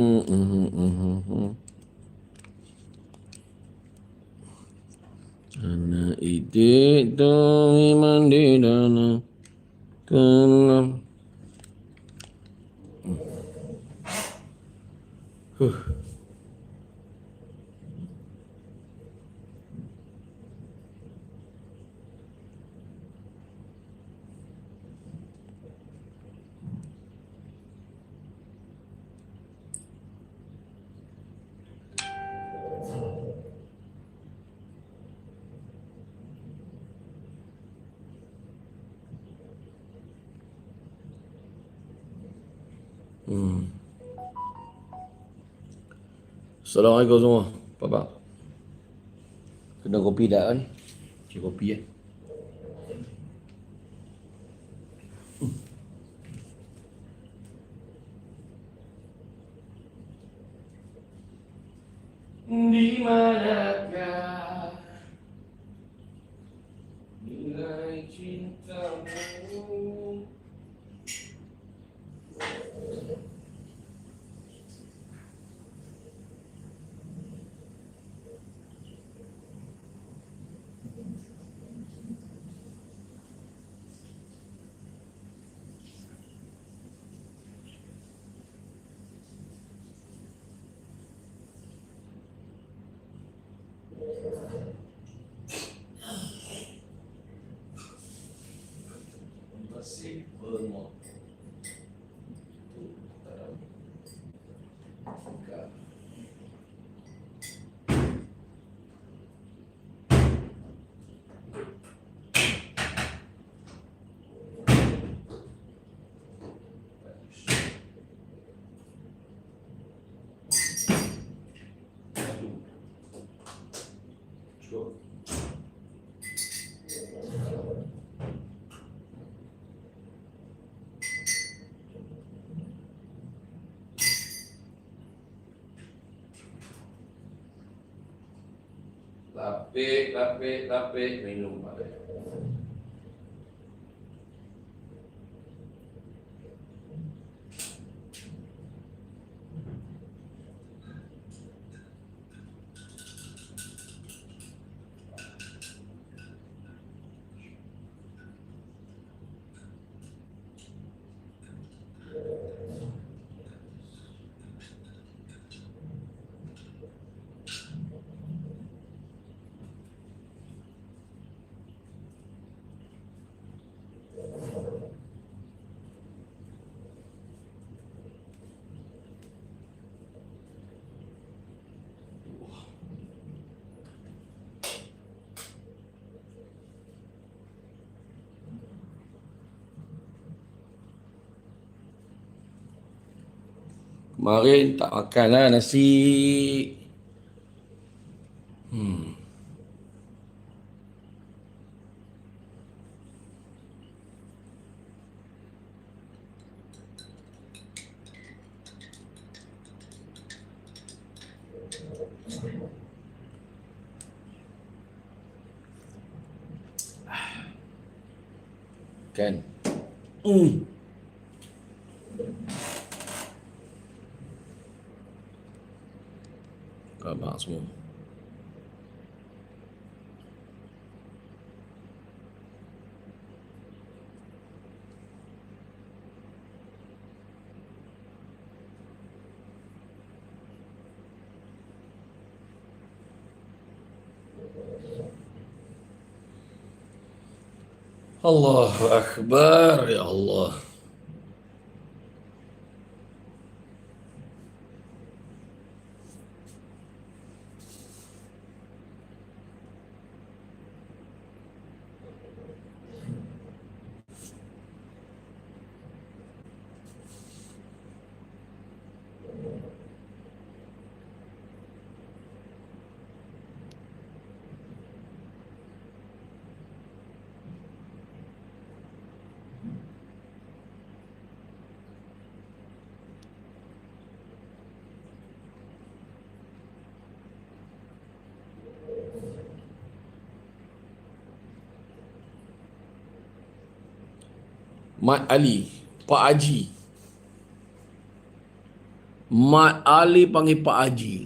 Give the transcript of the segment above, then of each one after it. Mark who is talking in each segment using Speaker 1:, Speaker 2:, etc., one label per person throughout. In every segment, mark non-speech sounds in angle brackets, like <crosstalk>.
Speaker 1: Hmm, hmm, hmm, hmm, hmm. Anak idik tu iman di dalam Assalamualaikum semua. Bang? Kena kopi dah kan? Cik kopi eh. Lapik, lapik, lapik, minum balik. Kemarin tak makan lah nasi. Hmm. Kan? Hmm. Abang semua. Allahu Akbar ya Allah. Mat Ali, Pak Haji. Mat Ali panggil Pak Haji.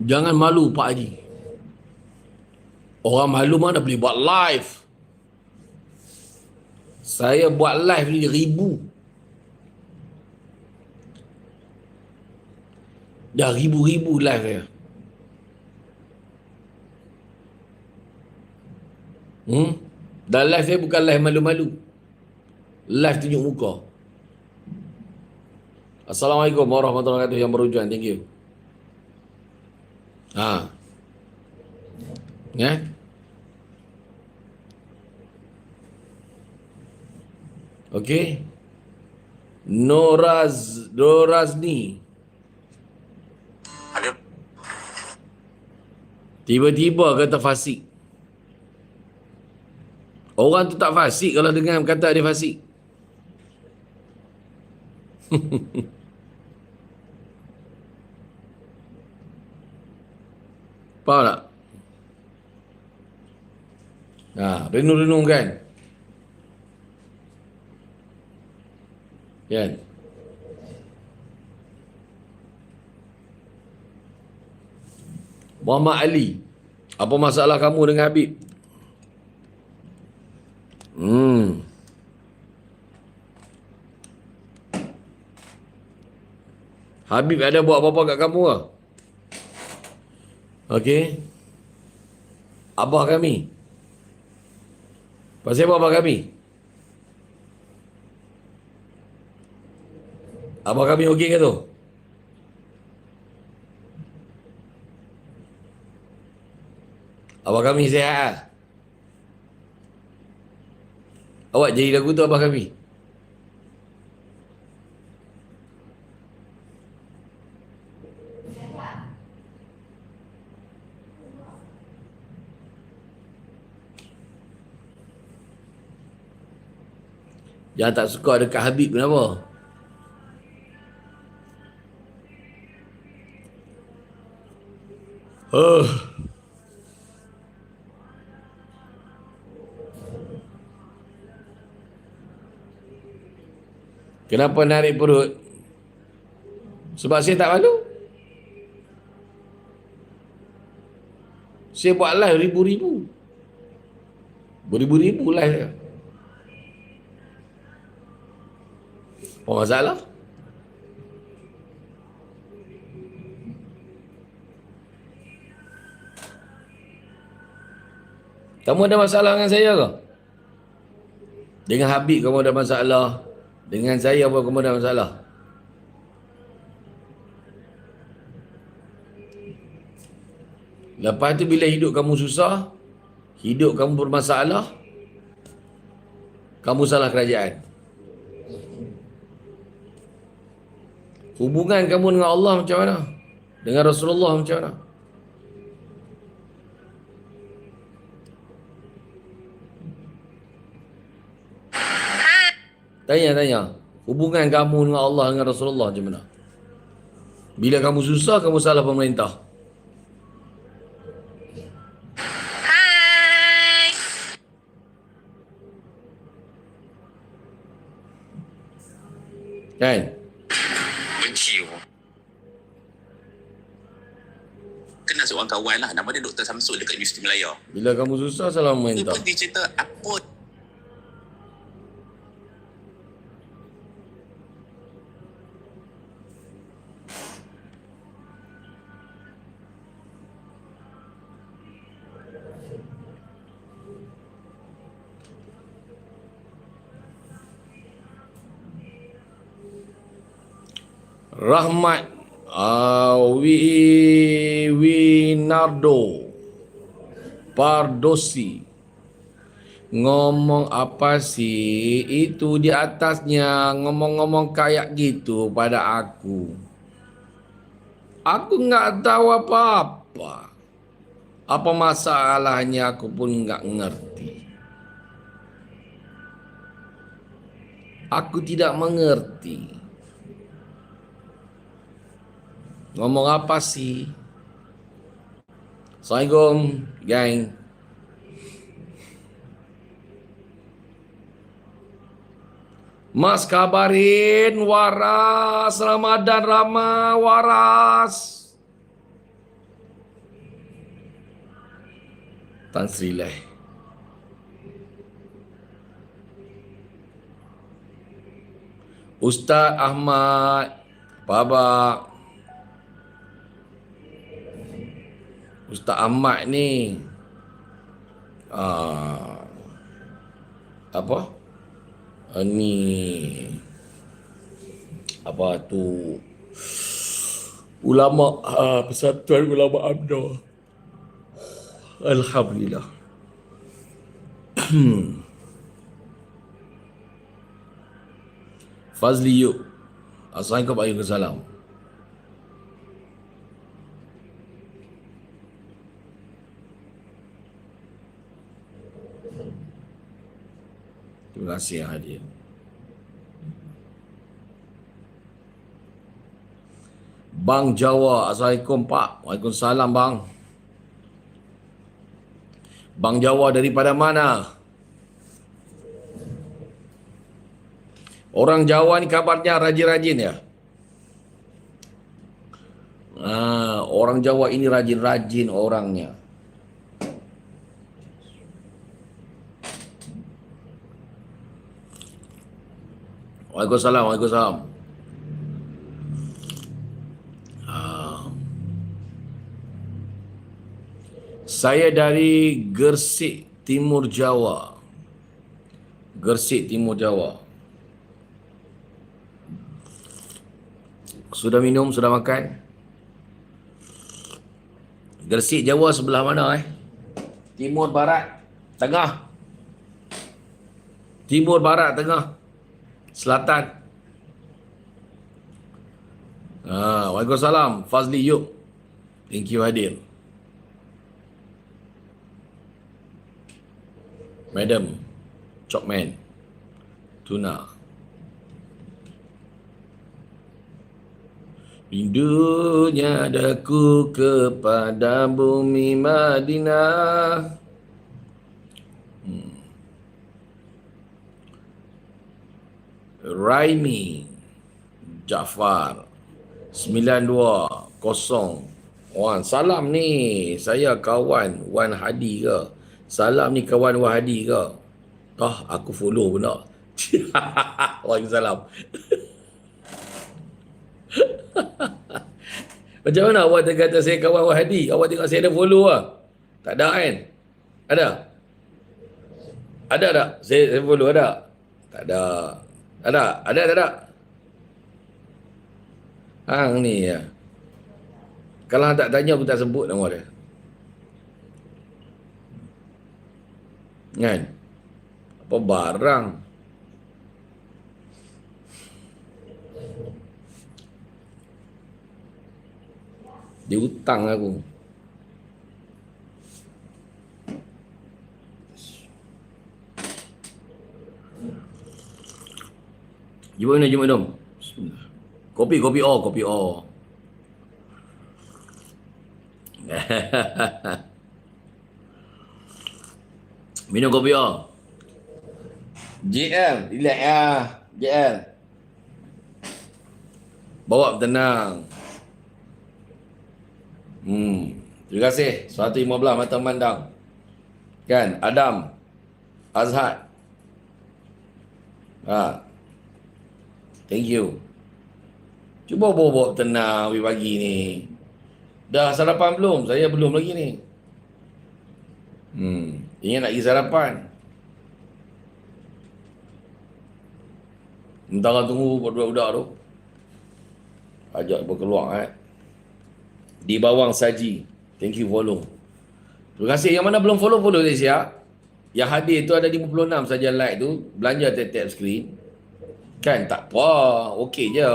Speaker 1: Jangan malu Pak Haji. Orang malu mana boleh buat live. Saya buat live ni ribu. Dah ribu-ribu live saya. Hmm? Dan live saya bukan live malu-malu. Live tunjuk muka. Assalamualaikum warahmatullahi wabarakatuh yang berujuan. Thank you. Ha. Ya. Okey. Noraz Norazni.
Speaker 2: Ada
Speaker 1: Tiba-tiba kata fasik. Orang tu tak fasik kalau dengar kata dia fasik. <laughs> Faham tak? Ha, renung-renung kan? Kan? Muhammad Ali. Apa masalah kamu dengan Habib? Hmm. Habib ada buat apa-apa kat kamu ke? Okey. Abah kami. Pasal apa abah kami? Abah kami okey ke tu? Abah kami sihat ah? Awak jadi lagu tu abah kami? Yang tak suka dekat Habib kenapa? Oh. Kenapa narik perut? Sebab saya tak malu. Saya buat live ribu-ribu. Beribu-ribu live. Apa masalah? Kamu ada masalah dengan saya ke? Dengan Habib kamu ada masalah? Dengan saya apa kamu ada masalah? Lepas tu bila hidup kamu susah, hidup kamu bermasalah, kamu salah kerajaan. Hubungan kamu dengan Allah macam mana? Dengan Rasulullah macam mana? Tanya, tanya. Hubungan kamu dengan Allah dengan Rasulullah macam mana? Bila kamu susah, kamu salah pemerintah.
Speaker 2: Hai.
Speaker 1: Kan?
Speaker 2: Benci aku. Kenal seorang kawan lah. Nama dia Dr. Samsul dekat Universiti Melaya.
Speaker 1: Bila kamu susah, salah
Speaker 2: Dia
Speaker 1: pemerintah.
Speaker 2: pun dia cerita apa
Speaker 1: Rahmat Wi Winardo Pardosi Ngomong apa sih itu di atasnya ngomong-ngomong kayak gitu pada aku. Aku nggak tahu apa-apa. Apa masalahnya aku pun nggak ngerti. Aku tidak mengerti. Ngomong apa sih? Assalamualaikum, gang. Mas kabarin waras Ramadan Rama waras. Tan Sri Lai. Ustaz Ahmad Baba Ustaz Ahmad ni uh, apa? Uh, ni apa tu? Ulama uh, persatuan ulama AMNO. Alhamdulillah. Fazli Yuk. Assalamualaikum Waalaikumsalam Terima kasih yang hadir Bang Jawa Assalamualaikum Pak Waalaikumsalam Bang Bang Jawa daripada mana? Orang Jawa ni kabarnya rajin-rajin ya. Ah, orang Jawa ini rajin-rajin orangnya. Waalaikumsalam, Waalaikumsalam. Ah. Saya dari Gersik, Timur Jawa. Gersik, Timur Jawa. Sudah minum, sudah makan? Gersik Jawa sebelah mana eh? Timur, barat, tengah. Timur, barat, tengah. Selatan. Ah, Waalaikumsalam. Fazli Yuk. Thank you hadir. Madam. Chopman. Tuna. Rindunya daku kepada bumi Madinah. Raimi Jafar 920 Wan salam ni saya kawan Wan Hadi ke salam ni kawan Wan Hadi ke Toh aku follow pun tak <laughs> Waalaikumsalam <laughs> Macam mana awak kata saya kawan Wahadi? Awak tengok saya ada follow lah. Tak ada kan? Ada? Ada tak? Saya, saya follow ada? Tak ada. Ada? Ada tak ada? Hang ni ya. Kalau tak tanya aku tak sebut nama dia. Kan? Apa barang? Dia hutang aku. Jumpa ni, jumpa dong. Kopi, kopi oh, kopi oh. <laughs> Minum kopi oh. JL, relax ya. JL. Bawa tenang. Hmm. Terima kasih. 115 mata memandang. Kan? Adam. Azhar. Ha. Thank you. Cuba bawa-bawa tenang pagi pagi ni. Dah sarapan belum? Saya belum lagi ni. Hmm. Ingat nak pergi sarapan. Entah tunggu budak-budak tu. Ajak berkeluar eh di bawang saji. Thank you follow. Terima kasih. Yang mana belum follow, follow siap. Yang hadir tu ada 56 saja like tu. Belanja tap-tap screen. Kan tak apa. Okey je.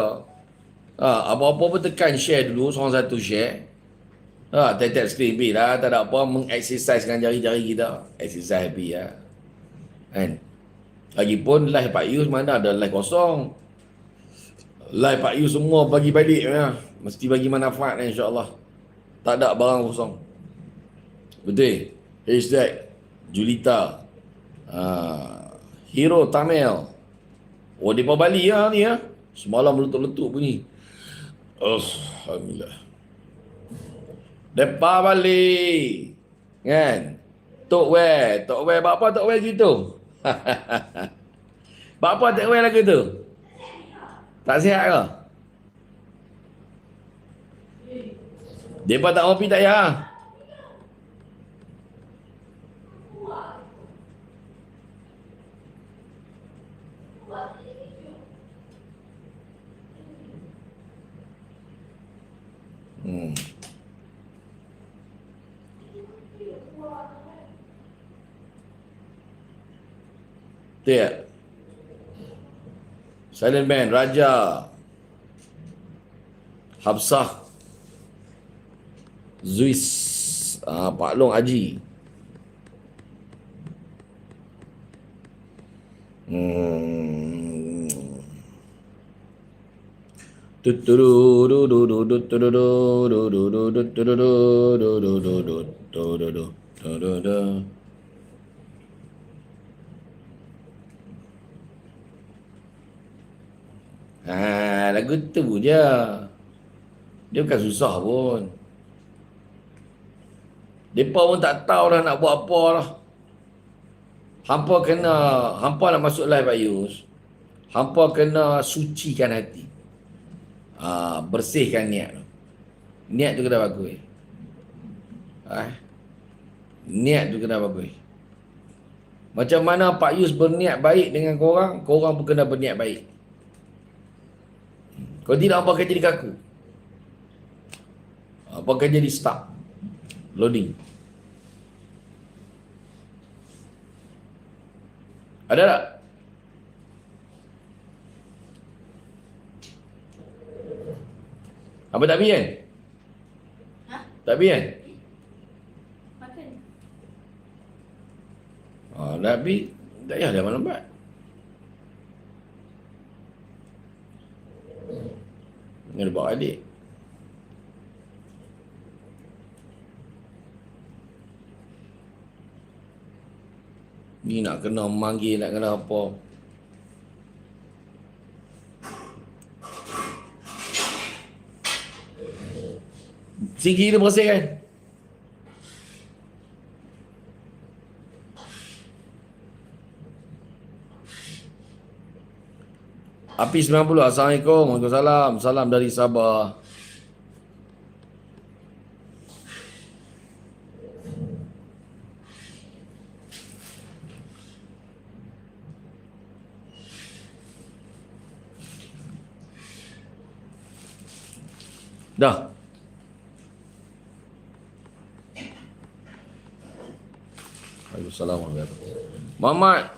Speaker 1: Ha, apa-apa pun tekan share dulu. Seorang satu share. Ha, tap-tap screen happy lah. Tak ada apa. Mengexercisekan jari-jari kita. Exercise happy lah. Kan? Lagipun live Pak Yus mana ada live kosong. Live Pak Yus semua bagi balik ya. Mesti bagi manfaat insyaAllah. Tak ada barang kosong. Betul. Hashtag Julita. Uh, Hero Tamil. Oh, dia Bali lah ni ya. Semalam letup-letup bunyi. Alhamdulillah. Depa balik. Kan? Tok we, tok we, apa tok we gitu? buat apa tok we lagi tu? Tak sihat ke? Depa tak ngopi tak ya? Hmm. Tu ya. Silent Man, Raja. Habsah. Zuis. Ah, Pak Long Haji. Hmm. Ha, lagu tu je. Dia bukan susah pun. Depa pun tak tahu dah nak buat apa lah. Hampa kena, hampa nak masuk live Pak Yus. Hampa kena sucikan hati. Ha, bersihkan niat. Niat tu kena bagus. Ha? Niat tu kena bagus. Macam mana Pak Yus berniat baik dengan korang, korang pun kena berniat baik. Kalau tidak, apa akan jadi kaku. Apa akan jadi stuck. Loading. Ada tak? Apa tak pergi kan?
Speaker 3: Ha?
Speaker 1: Tak pergi kan?
Speaker 3: Makan.
Speaker 1: Ah, nak. Tak payah dah lambat. Kena bawa adik. Ni nak kena manggil, nak kena apa. Singki dia bersih Api 90 Assalamualaikum. Waalaikumsalam. Salam dari Sabah. Dah. Wabarakatuh. Muhammad.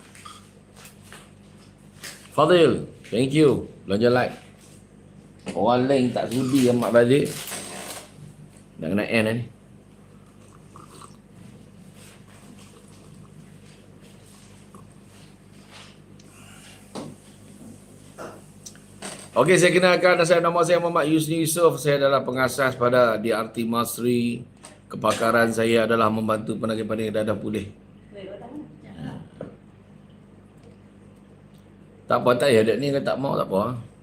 Speaker 1: Fadil, thank you. Belanja like. Orang lain tak sudi amat balik. Dah kena end ni. Okey, saya kenalkan saya nama saya Muhammad Yusni Yusof. Saya adalah pengasas pada DRT Masri. Kepakaran saya adalah membantu penagih-penagih dadah pulih.
Speaker 3: Baik, buat tangan. Ya.
Speaker 1: Tak apa tak ya, dek ni kalau tak mau tak apa.